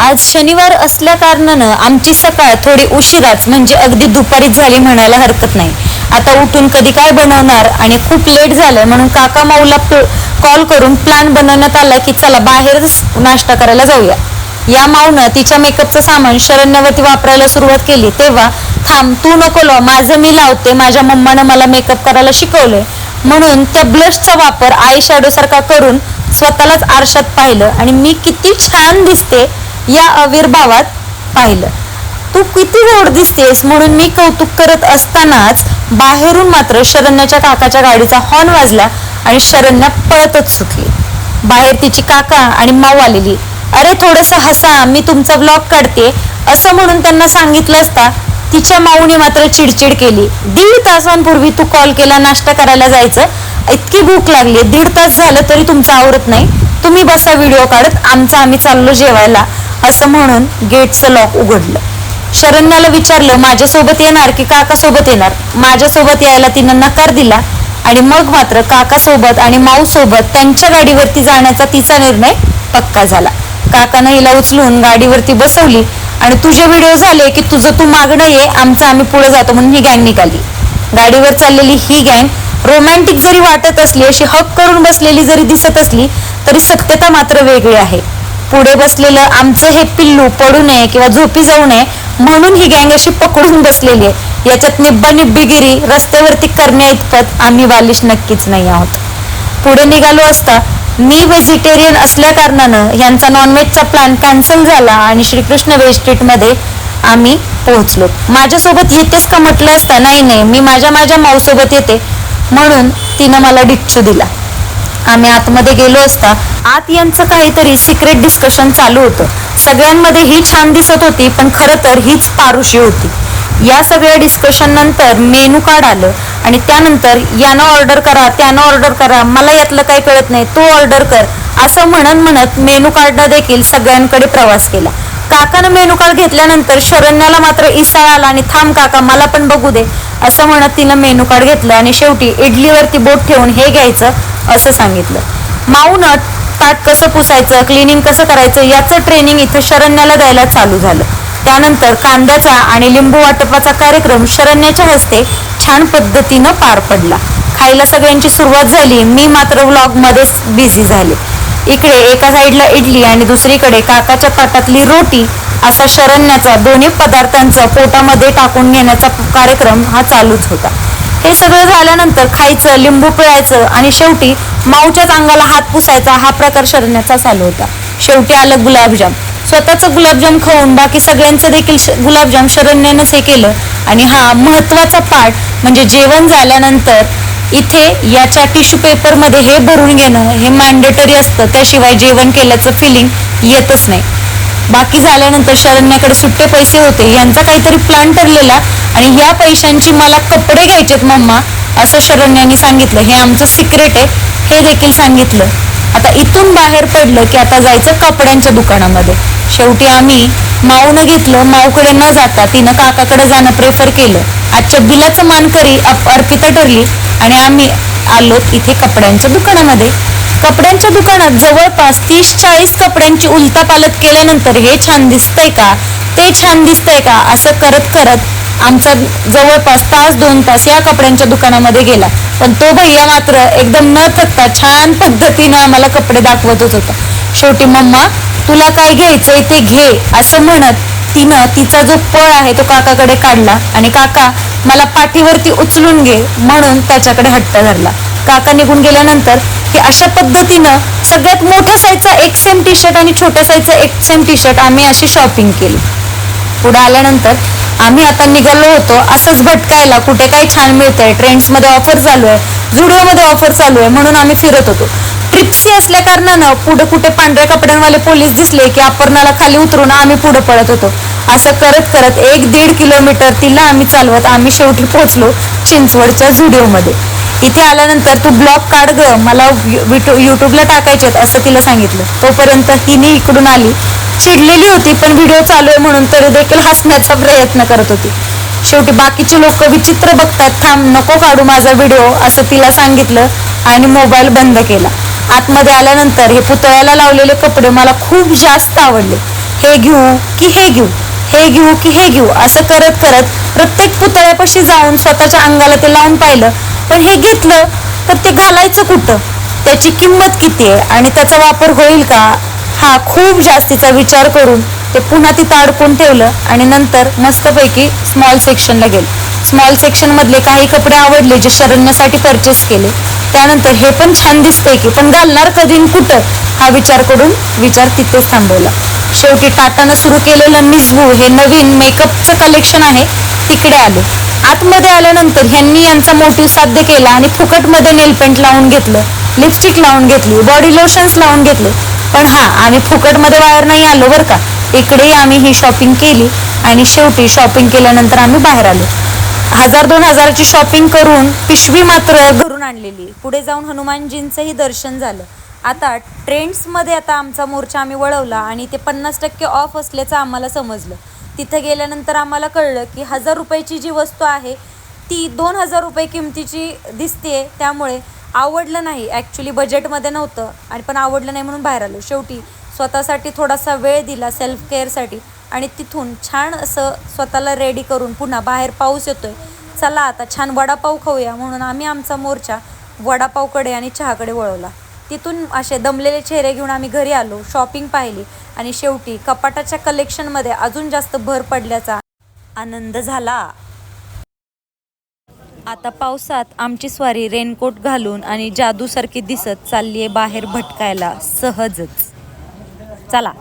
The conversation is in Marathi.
आज शनिवार असल्या कारणानं आमची सकाळ थोडी उशिराच म्हणजे अगदी दुपारीच झाली म्हणायला हरकत नाही. आता उठून कधी काय बनवणार आणि खूप लेट झालं म्हणून काका माऊला कॉल करून प्लॅन बनवण्यात आला की चला बाहेरच नाश्ता करायला जाऊया. या माऊनं तिच्या मेकअपचं सामान शरण्यावरती वापरायला सुरुवात केली. तेव्हा थांब तू नको लाव. माझं मी लावते. माझ्या मम्मानं मला मेकअप करायला शिकवलंय. म्हणून त्या ब्लशचा वापर आय शॅडो सारखा करून स्वतःलाच आरशात पाहिलं आणि मी किती छान दिसते या आविर्भावात पाहिलं. तू किती गोड दिसतेस म्हणून मी कौतुक करत असतानाच बाहेरून मात्र शरण्याच्या काकाच्या गाडीचा हॉर्न वाजला आणि शरण्या पळतच सुटली. बाहेर तिची काका आणि माऊ आलेली. अरे थोडस हसा मी तुमचा ब्लॉग काढते. असं म्हणून त्यांना सांगितलं असता तिच्या माऊने मात्र चिडचिड केली. दीड तासांपूर्वी तू कॉल केला नाश्ता करायला जायचं. इतकी भूक लागली. दीड तास झालं तरी तुमचं आवरत नाही. तुम्ही बसा व्हिडिओ काढत. आमचा आम्ही चाललो जेवायला. असं म्हणून गेटचं लॉक उघडलं. शरण्याला विचारलं माझ्यासोबत येणार की काकासोबत येणार? माझ्यासोबत यायला तिनं नकार दिला आणि मग मात्र काकासोबत आणि माऊसोबत त्यांच्या गाडीवरती जाण्याचा तिचा निर्णय पक्का झाला. काकानं हिला उचलून गाडीवरती बसवली आणि तुझे व्हिडिओ झाले की तुझं तू मागणं ये आमचं आम्ही पुढे जातो म्हणून ही गँग निघाली. गाडीवर चाललेली ही गँग रोमॅन्टिक जरी वाटत असली अशी हक करून बसलेली जरी दिसत असली तरी सत्यता मात्र वेगळी आहे. पुढे बसलेलं आमचं हे पिल्लू पडू नये किंवा झोपी जाऊ नये म्हणून ही गँग अशी पकडून बसलेली आहे. याच्यात निब्बा निब्बीगिरी रस्त्यावरती करण्या इतपत आम्ही बालिश नक्कीच नाही आहोत. पुढे निघालो असता मी व्हेजिटेरियन असल्या कारणानं यांचा नॉनव्हेजचा प्लॅन कॅन्सल झाला आणि श्रीकृष्ण व्हेज स्ट्रीटमध्ये आम्ही पोहोचलो. माझ्यासोबत येतेस का म्हटलं असता नाही नाही मी माझ्या माझ्या माऊसोबत येते म्हणून तिनं मला डिच्चू दिला. आम्ही आतमध्ये गेलो असता आत यांचं काहीतरी सिक्रेट डिस्कशन चालू होतं. सगळ्यांमध्ये ही छान दिसत होती पण खरं तर हीच पारुशी होती. या सगळ्या डिस्कशन नंतर मेनू कार्ड आलं आणि त्यानंतर यानं ऑर्डर करा त्यानं ऑर्डर करा मला यातलं काही कळत नाही तो ऑर्डर कर. असं म्हणत म्हणत मेनू कार्डनं देखील सगळ्यांकडे प्रवास केला. काकानं मेनू कार्ड घेतल्यानंतर शरण्याला मात्र इसाळ आला आणि थांब काका मला पण बघू दे. असं म्हणत तिनं मेनू कार्ड घेतलं आणि शेवटी इडलीवरती बोट ठेवून हे घ्यायचं असं सांगितलं. माऊनं ताट कसं पुसायचं क्लिनिंग कसं करायचं याचं ट्रेनिंग इथं शरण्याला द्यायला चालू झालं. त्यानंतर कांद्याचा आणि लिंबू वाटपाचा कार्यक्रम शरण्याच्या हस्ते छान पद्धतीनं पार पडला. खायला सगळ्यांची सुरुवात झाली मी मात्र व्लॉगमध्येच बिझी झाले. इकडे एका साईडला इडली आणि दुसरीकडे काकाच्या ताटातली रोटी असा शरण्याचा दोन्ही पदार्थांचा पोटामध्ये टाकून घेण्याचा कार्यक्रम हा चालूच होता. हे सगळं झाल्यानंतर खायचं लिंबू पिळायचं आणि शेवटी माऊच्याच अंगाला हात पुसायचा हा प्रकार शरण्याचा चालू होता. शेवटी आलं गुलाबजाम. स्वतःचं गुलाबजाम खाऊन बाकी सगळ्यांचं देखील श- गुलाबजाम शरण्यानंच हे केलं. आणि हा महत्त्वाचा पार्ट म्हणजे जेवण झाल्यानंतर इथे याच्या टिश्यू पेपरमध्ये हे भरून घेणं हे मॅन्डेटरी असतं. त्याशिवाय जेवण केल्याचं फिलिंग येतच नाही. बाकी झाल्यानंतर शरण्याकडे सुट्टे पैसे होते. यांचा काहीतरी प्लॅन ठरलेला आणि ह्या पैशांची मला कपडे घ्यायचेत मम्मा असं शरण्याने सांगितलं. हे आमचं सिक्रेट आहे. हे देखील सांगितलं. आता इथून बाहेर पडलं की आता जायचं कपड्यांच्या दुकानामध्ये. शेवटी आम्ही माऊनं घेतलं. माऊकडे न जाता तिनं काकाकडे जाणं प्रेफर केलं. आजच्या बिलाचं मानकरी अप- अर्पिता ठरली आणि आम्ही आलो इथे कपड्यांच्या दुकानामध्ये. कपड्यांच्या दुकानात जवळपास तीस चाळीस कपड्यांची उलतापालत केल्यानंतर हे छान दिसतंय का? ते छान दिसतंय का? असं करत करत आमचा जवळपास तास दोन तास या कपड्यांच्या दुकानामध्ये गेला. पण तो भैया मात्र एकदम न थकता छान पद्धतीनं आम्हाला कपडे दाखवतच होता. शेवटी मम्मा तुला काय घ्यायचंय ते घे असं म्हणत तिनं तिचा जो पळ आहे तो काकाकडे काढला आणि काका मला पाठीवरती उचलून घे म्हणून त्याच्याकडे हट्ट धरला. काका निघून गेल्यानंतर की अशा पद्धतीनं सगळ्यात मोठ्या साईजचा एक सेम टी शर्ट आणि छोट्या साईजचा एक सेम टी शर्ट आम्ही अशी शॉपिंग केली. पुढे आल्यानंतर आम्ही आता निघालो होतो असंच भटकायला. कुठे काय छान मिळतंय. ट्रेंड्समध्ये ऑफर चालू आहे. झुडिओमध्ये ऑफर चालू आहे. म्हणून आम्ही फिरत होतो. ट्रिप्सी असल्या कारणानं पुढे कुठे पांढऱ्या कपड्यांवाले पोलीस दिसले की अपर्णाला खाली उतरून आम्ही पुढे पळत होतो. असं करत करत एक दीड किलोमीटर तिला आम्ही चालवत आम्ही शेवटी पोहोचलो चिंचवडच्या झुडिओमध्ये इथे आल्यानंतर तू ब्लॉग काढ ग. मला युट्यूबला टाकायचे असं तिला सांगितलं. तोपर्यंत तिने इकडून आली. चिडलेली होती पण व्हिडिओ चालू आहे म्हणून तरी देखील हसण्याचा प्रयत्न करत होती. शेवटी बाकीचे लोक विचित्र बघतात थांब नको काढू माझा व्हिडिओ असं तिला सांगितलं आणि मोबाईल बंद केला. आतमध्ये आल्यानंतर हे पुतळ्याला लावलेले कपडे मला खूप जास्त आवडले. हे घेऊ की हे घेऊ हे घेऊ की हे घेऊ असं करत करत प्रत्येक पुतळ्यापाशी जाऊन स्वतःच्या अंगाला ते लावून पाहिलं. पण हे घेतलं तर ते घालायचं कुठं? त्याची किंमत किती आहे? आणि त्याचा वापर होईल का? हा खूप जास्तीचा विचार करून ते पुन्हा तिथं अडकून ठेवलं आणि नंतर मस्तपैकी स्मॉल सेक्शनला गेलं. स्मॉल सेक्शनमधले काही कपडे आवडले जे शरण्यासाठी परचेस केले. त्यानंतर हे पण छान दिसतंय की पण घालणार कधी कुठं? हा विचार करून विचार तिथेच थांबवला. शेवटी टाटानं सुरू केलेलं मिसबू हे नवीन मेकअपचं कलेक्शन आहे. तिकडे आले. आतमध्ये आल्यानंतर ह्यांनी यांचा मोटिव्ह साध्य केला आणि फुकटमध्ये नेल पेंट लावून घेतलं लिपस्टिक लावून घेतली बॉडी लोशन्स लावून घेतले. पण हा आम्ही फुकटमध्ये बाहेर नाही आलो बरं का. इकडेही आम्ही ही शॉपिंग केली आणि शेवटी शॉपिंग केल्यानंतर आम्ही बाहेर आलो. हजार दोन हजाराची शॉपिंग करून पिशवी मात्र घरून आणलेली. पुढे जाऊन हनुमानजींचंही दर्शन झालं. आता ट्रेंड्समध्ये आता आमचा मोर्चा आम्ही वळवला आणि ते पन्नास टक्के ऑफ असल्याचं आम्हाला समजलं. तिथं गेल्यानंतर आम्हाला कळलं की हजार रुपयाची जी वस्तू आहे ती दोन हजार रुपये किमतीची दिसते त्यामुळे आवडलं नाही. ॲक्च्युली बजेटमध्ये नव्हतं आणि पण आवडलं नाही म्हणून बाहेर आलो. शेवटी स्वतःसाठी थोडासा वेळ दिला सेल्फ केअरसाठी आणि तिथून छान असं स्वतःला रेडी करून पुन्हा बाहेर पाऊस येतोय. चला आता छान वडापाव खाऊया म्हणून आम्ही आमचा मोर्चा वडापावकडे आणि चहाकडे वळवला. तिथून असे दमलेले चेहरे घेऊन आम्ही घरी आलो शॉपिंग पाहिली आणि शेवटी कपाटाच्या कलेक्शनमध्ये अजून जास्त भर पडल्याचा आनंद झाला. आता पावसात आमची स्वारी रेनकोट घालून आणि जादूसारखी दिसत चालली आहे बाहेर भटकायला सहजच. चला.